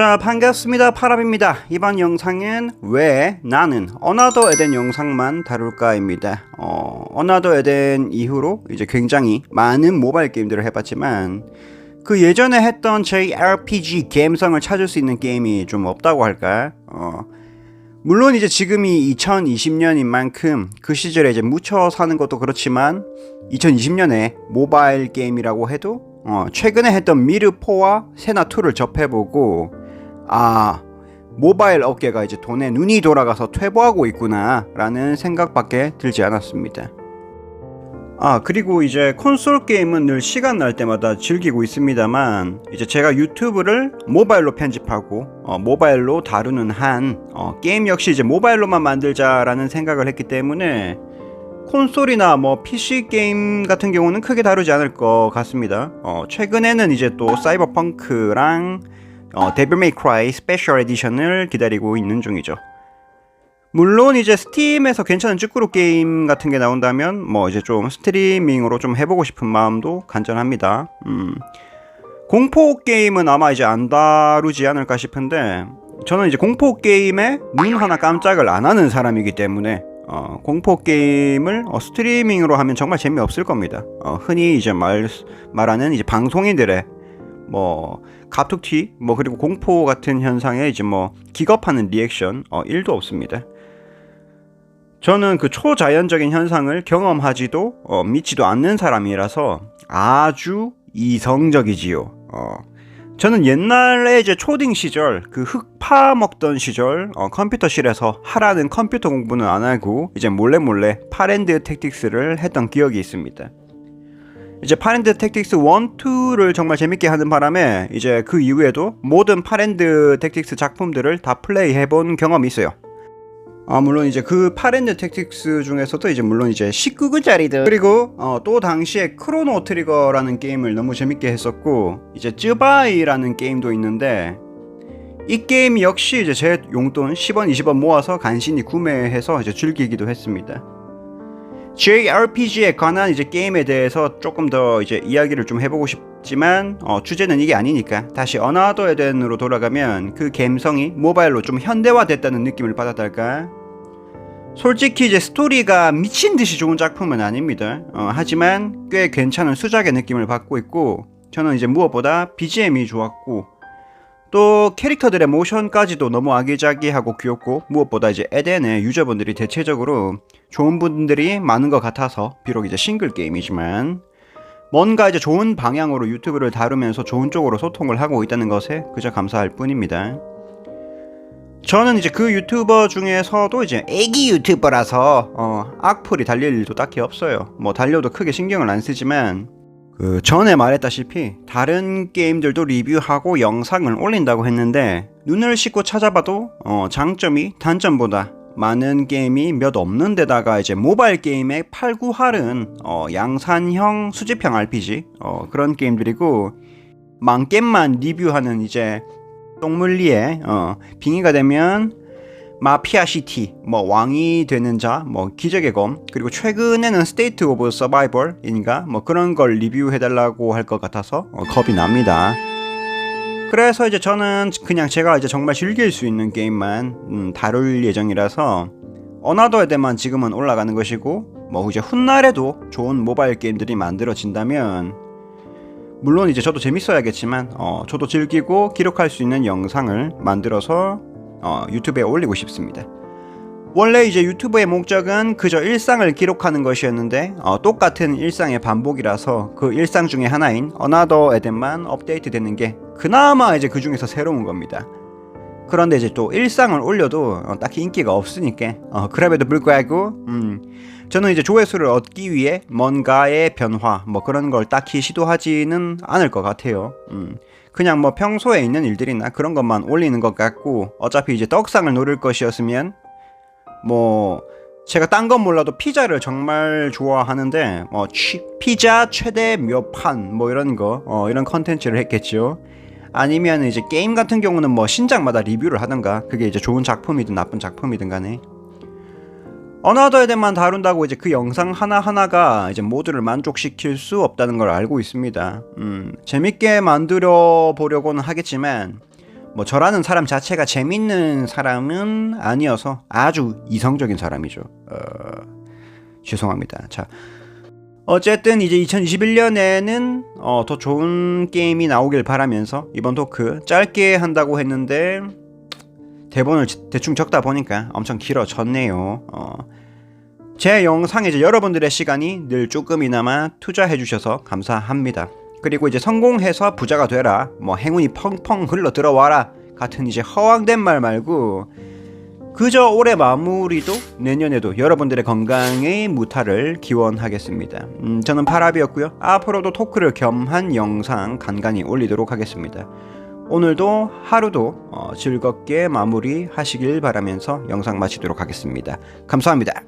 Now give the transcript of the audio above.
자 반갑습니다. 파랍입니다. 이번 영상은 왜 나는 어나더 에덴 영상만 다룰까 입니다. 어, 어나더 에덴 이후로 이제 굉장히 많은 모바일 게임들을 해봤지만 그 예전에 했던 JRPG 감성을 찾을 수 있는 게임이 좀 없다고 할까? 어, 물론 이제 지금이 2020년인 만큼 그 시절에 이제 묻혀 사는 것도 그렇지만 2020년에 모바일 게임이라고 해도 어, 최근에 했던 미르4와 세나2를 접해보고 아 모바일 업계가 이제 돈에 눈이 돌아가서 퇴보하고 있구나 라는 생각밖에 들지 않았습니다 아 그리고 이제 콘솔 게임은 늘 시간 날 때마다 즐기고 있습니다만 이제 제가 유튜브를 모바일로 편집하고 어, 모바일로 다루는 한 어, 게임 역시 이제 모바일로만 만들자라는 생각을 했기 때문에 콘솔이나 뭐 PC 게임 같은 경우는 크게 다루지 않을 것 같습니다. 어, 최근에는 이제 또 사이버펑크랑 어, 데빌 메이 크라이 스페셜 에디션을 기다리고 있는 중이죠. 물론 이제 스팀에서 괜찮은 쭈꾸루 게임 같은 게 나온다면 뭐 이제 좀 스트리밍으로 좀 해보고 싶은 마음도 간절합니다. 음. 공포 게임은 아마 이제 안 다루지 않을까 싶은데 저는 이제 공포 게임에 눈 하나 깜짝을 안 하는 사람이기 때문에 어, 공포 게임을 어, 스트리밍으로 하면 정말 재미없을 겁니다. 어, 흔히 이제 말 말하는 이제 방송인들의 뭐 갑툭튀 뭐 그리고 공포 같은 현상에 이제 뭐 기겁하는 리액션 어, 1도 없습니다. 저는 그 초자연적인 현상을 경험하지도 어, 믿지도 않는 사람이라서 아주 이성적이지요. 어, 저는 옛날에 이제 초딩 시절 그흙 파먹던 시절 어, 컴퓨터실에서 하라는 컴퓨터 공부는 안 하고 이제 몰래 몰래 파랜드 택틱스를 했던 기억이 있습니다. 이제 파랜드 택틱스 1, 2를 정말 재밌게 하는 바람에 이제 그 이후에도 모든 파랜드 택틱스 작품들을 다 플레이해 본 경험이 있어요. 아 물론 이제 그 파랜드 택틱스 중에서도 이제 물론 이제 19금짜리들 그리고 어, 또 당시에 크로노 트리거라는 게임을 너무 재밌게 했었고 이제 쯔바이라는 게임도 있는데 이 게임 역시 이제 제 용돈 10원 20원 모아서 간신히 구매해서 이제 즐기기도 했습니다. JRPG에 관한 이제 게임에 대해서 조금 더 이제 이야기를 좀 해보고 싶지만 어, 주제는 이게 아니니까 다시 어나더 에덴으로 돌아가면 그 감성이 모바일로 좀 현대화됐다는 느낌을 받았달까 솔직히 이제 스토리가 미친 듯이 좋은 작품은 아닙니다. 어, 하지만 꽤 괜찮은 수작의 느낌을 받고 있고 저는 이제 무엇보다 BGM이 좋았고 또 캐릭터들의 모션까지도 너무 아기자기하고 귀엽고 무엇보다 이제 에덴의 유저분들이 대체적으로 좋은 분들이 많은 것 같아서 비록 이제 싱글 게임이지만 뭔가 이제 좋은 방향으로 유튜브를 다루면서 좋은 쪽으로 소통을 하고 있다는 것에 그저 감사할 뿐입니다. 저는 이제 그 유튜버 중에서도 이제 애기 유튜버라서 어, 악플이 달릴 일도 딱히 없어요. 뭐 달려도 크게 신경을 안 쓰지만 그 전에 말했다시피 다른 게임들도 리뷰하고 영상을 올린다고 했는데 눈을 씻고 찾아봐도 어, 장점이 단점보다 많은 게임이 몇 없는 데다가 이제 모바일 게임의 8, 9할은 어, 양산형 수집형 RPG 어, 그런 게임들이고 망게임만 리뷰하는 이제 똥물리에 어, 빙의가 되면 마피아 시티, 뭐 왕이 되는 자, 뭐 기적의 검, 그리고 최근에는 스테이트 오브 서바이벌인가 뭐 그런 걸 리뷰해달라고 할 것 같아서 어, 겁이 납니다. 그래서 이제 저는 그냥 제가 이제 정말 즐길 수 있는 게임만 음, 다룰 예정이라서 어나더에 대만 지금은 올라가는 것이고 뭐 이제 훗날에도 좋은 모바일 게임들이 만들어진다면 물론 이제 저도 재밌어야겠지만 어, 저도 즐기고 기록할 수 있는 영상을 만들어서 어, 유튜브에 올리고 싶습니다. 원래 이제 유튜브의 목적은 그저 일상을 기록하는 것이었는데 어, 똑같은 일상의 반복이라서 그 일상 중에 하나인 어나더 에덴만 업데이트되는 게 그나마 이제 그 중에서 새로운 겁니다. 그런데 이제 또 일상을 올려도 어, 딱히 인기가 없으니까 어, 그럼에도 불구하고 음, 저는 이제 조회수를 얻기 위해 뭔가의 변화 뭐 그런 걸 딱히 시도하지는 않을 것 같아요. 음, 그냥 뭐 평소에 있는 일들이나 그런 것만 올리는 것 같고 어차피 이제 떡상을 노릴 것이었으면 뭐 제가 딴 건 몰라도 피자를 정말 좋아하는데 어, 취, 피자 최대 몇 판 뭐 이런 거 어, 이런 컨텐츠를 했겠죠. 아니면 이제 게임 같은 경우는 뭐 신작마다 리뷰를 하던가 그게 이제 좋은 작품이든 나쁜 작품이든 간에 어나더에 대만 다룬다고 이제 그 영상 하나하나가 이제 모두를 만족시킬 수 없다는 걸 알고 있습니다. 음, 재밌게 만들어 보려고는 하겠지만 뭐 저라는 사람 자체가 재밌는 사람은 아니어서 아주 이성적인 사람이죠. 어, 죄송합니다. 자, 어쨌든 이제 2021년에는 어, 더 좋은 게임이 나오길 바라면서 이번 토크 짧게 한다고 했는데 대본을 대충 적다 보니까 엄청 길어졌네요. 어, 제 영상에 이제 여러분들의 시간이 늘 조금이나마 투자해 주셔서 감사합니다. 그리고 이제 성공해서 부자가 되라, 뭐 행운이 펑펑 흘러 들어와라 같은 이제 허황된 말 말고 그저 올해 마무리도 내년에도 여러분들의 건강의 무탈을 기원하겠습니다. 음, 저는 파랍이었고요. 앞으로도 토크를 겸한 영상 간간히 올리도록 하겠습니다. 오늘도 하루도 어, 즐겁게 마무리하시길 바라면서 영상 마치도록 하겠습니다. 감사합니다.